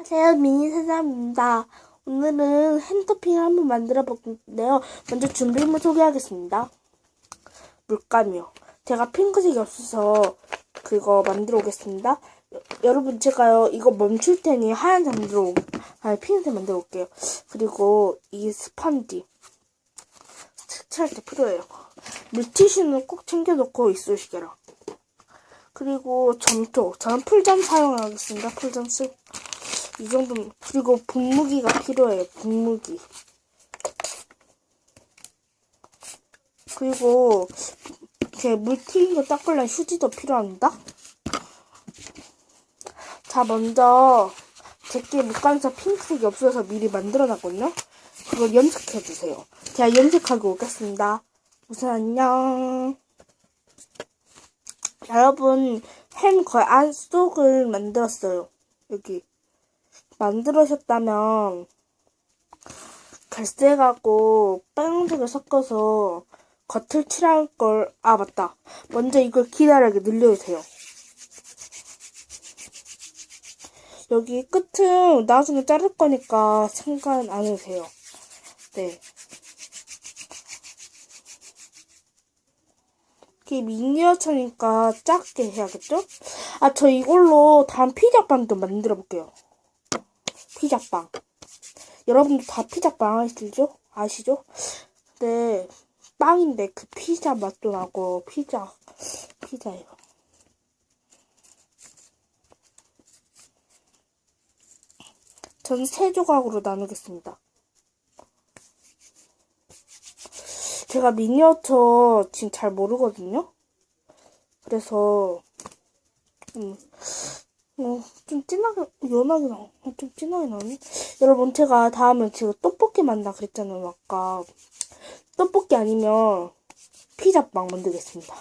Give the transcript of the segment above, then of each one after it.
안녕하세요 미니 세상입니다. 오늘은 핸드핑을 한번 만들어 볼 건데요. 먼저 준비물 소개하겠습니다. 물감이요. 제가 핑크색이 없어서 그거 만들어 오겠습니다. 여- 여러분 제가요 이거 멈출 테니 하얀색 만들어 오, 아니 핑크색 만들어 올게요. 그리고 이 스펀지 색칠할 때 필요해요. 물티슈는 꼭 챙겨 놓고 있으시게라. 그리고 점토. 저는 풀점 사용하겠습니다. 풀점 쓰. 이 정도면. 그리고 분무기가 필요해요. 분무기. 그리고 이렇게 물 튀긴 거 닦으려면 휴지도 필요합니다. 자, 먼저 제게 물감에서 핑크색이 없어서 미리 만들어놨거든요. 그걸 염색해주세요. 제가 염색하고 오겠습니다. 우선 안녕. 여러분 햄 거의 안쪽을 만들었어요. 여기 만들으셨다면 갈색하고 빨간색을 섞어서 겉을 칠할 걸, 아, 맞다. 먼저 이걸 기다랗게 늘려주세요. 여기 끝은 나중에 자를 거니까 상관 안 해주세요. 네. 이게 미니어처니까 작게 해야겠죠? 아, 저 이걸로 다음 피자 빵도 만들어 볼게요. 피자빵. 여러분들 다 피자빵 아시죠? 아시죠? 네, 빵인데 그 피자 맛도 나고 피자, 피자예요. 전 세 조각으로 나누겠습니다. 제가 미니어처 지금 잘 모르거든요. 그래서 음, 어, 좀 진하게 연하게 나, 어, 좀 진하게 나네. 여러분 제가 다음에 제가 떡볶이 만나 그랬잖아요 아까 떡볶이 아니면 피자빵 만들겠습니다.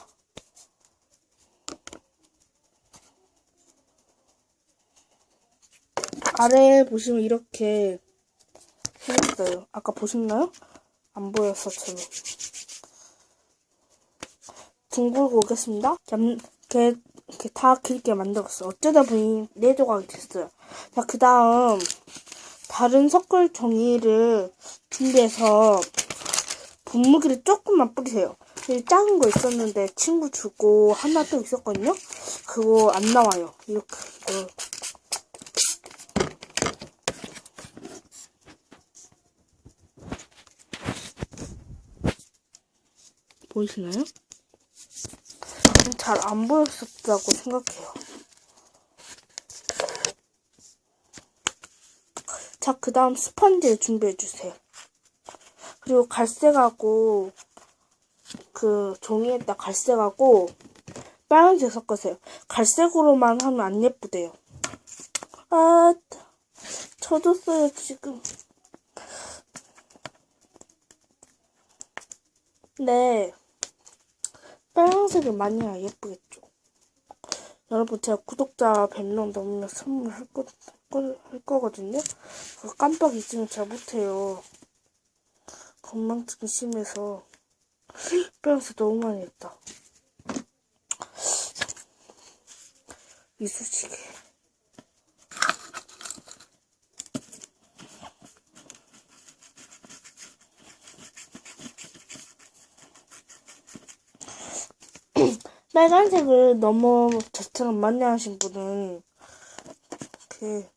아래 보시면 이렇게 생겼어요. 아까 보셨나요? 안 보였어, 저는. 둥글고 오겠습니다. 얌, 이렇게, 다 길게 만들었어요. 어쩌다 보니 네 조각이 됐어요. 자, 그 다음, 다른 섞을 종이를 준비해서 분무기를 조금만 뿌리세요. 작은 거 있었는데 친구 주고 하나 또 있었거든요? 그거 안 나와요. 이렇게, 이거. 보이시나요? 잘 안 보였었다고 생각해요. 자, 그 다음 스펀지를 준비해주세요. 그리고 갈색하고, 그, 종이에다 갈색하고, 빨간색 섞으세요. 갈색으로만 하면 안 예쁘대요. 아, 젖었어요, 지금. 네. 빨간색을 많이 해야 예쁘겠죠. 여러분, 제가 구독자 100명 넘으면 선물 할, 거, 할, 할 거거든요. 그거 깜빡 잊으면 잘 못해요. 건망증이 심해서. 빨간색 너무 많이 했다. 이쑤시개. 빨간색을 너무 저처럼 많이 하신 분은 그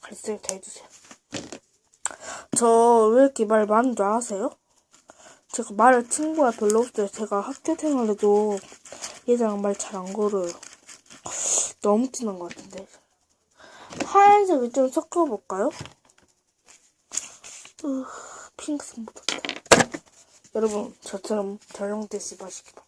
갈색 다 해주세요. 저 왜 이렇게 말 많은 줄 아세요? 제가 말을 친구가 별로 없어요. 제가 학교 생활에도 얘랑 말 잘 안 걸어요. 너무 진한 것 같은데. 하얀색을 좀 섞어볼까요? 으, 핑크색 묻었다. 여러분, 저처럼 전용되시 마시기 바랍니다.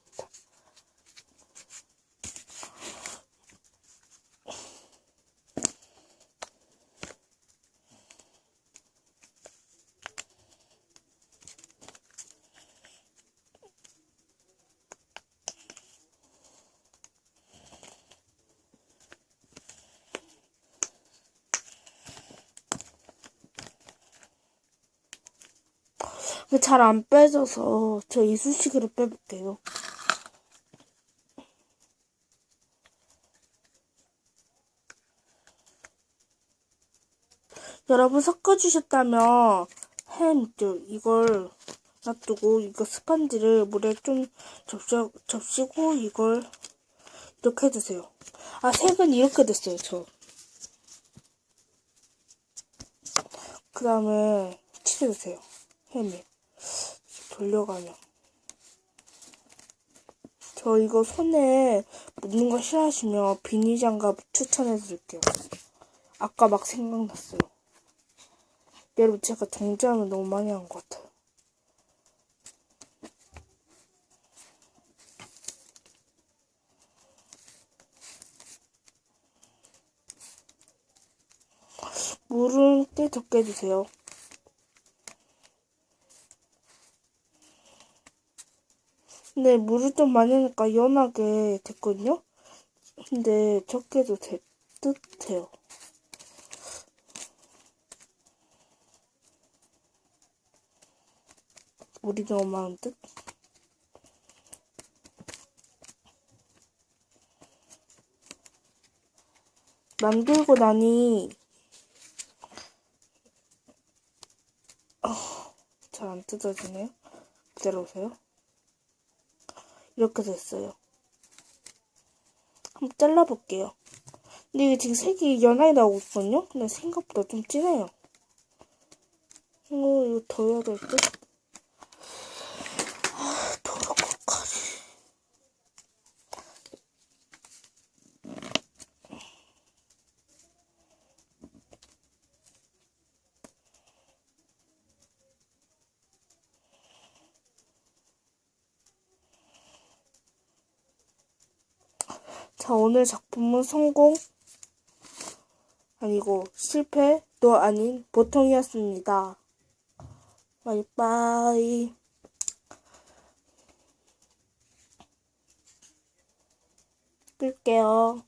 잘 안 빼져서 저 이쑤시개로 빼볼게요. 여러분 섞어주셨다면 햄들 이걸 놔두고 이거 스펀지를 물에 좀 접시, 접시고 이걸 이렇게 해주세요. 아 색은 이렇게 됐어요 저. 그 다음에 칠해주세요. 햄이 돌려가면. 저 이거 손에 묻는 거 싫어하시면 비닐장갑 추천해 드릴게요. 아까 막 생각났어요. 여러분 제가 정지하면 너무 많이 한 것 같아요. 물은 꽤 적게 해주세요. 근데 물을 좀 많이 넣으니까 연하게 됐거든요? 근데 적게도 될 듯해요. 물이 너무 많은 듯? 만들고 나니 잘안 뜯어지네요. 기다려보세요. 이렇게 됐어요. 한번 잘라볼게요. 근데 이게 지금 색이 연하게 나오고 있거든요? 근데 생각보다 좀 진해요. 어, 이거 더 해야 될 듯? 아, 더러운 것까지. 자, 오늘 작품은 성공 아니고 실패도 아닌 보통이었습니다. 바이바이. 끌게요.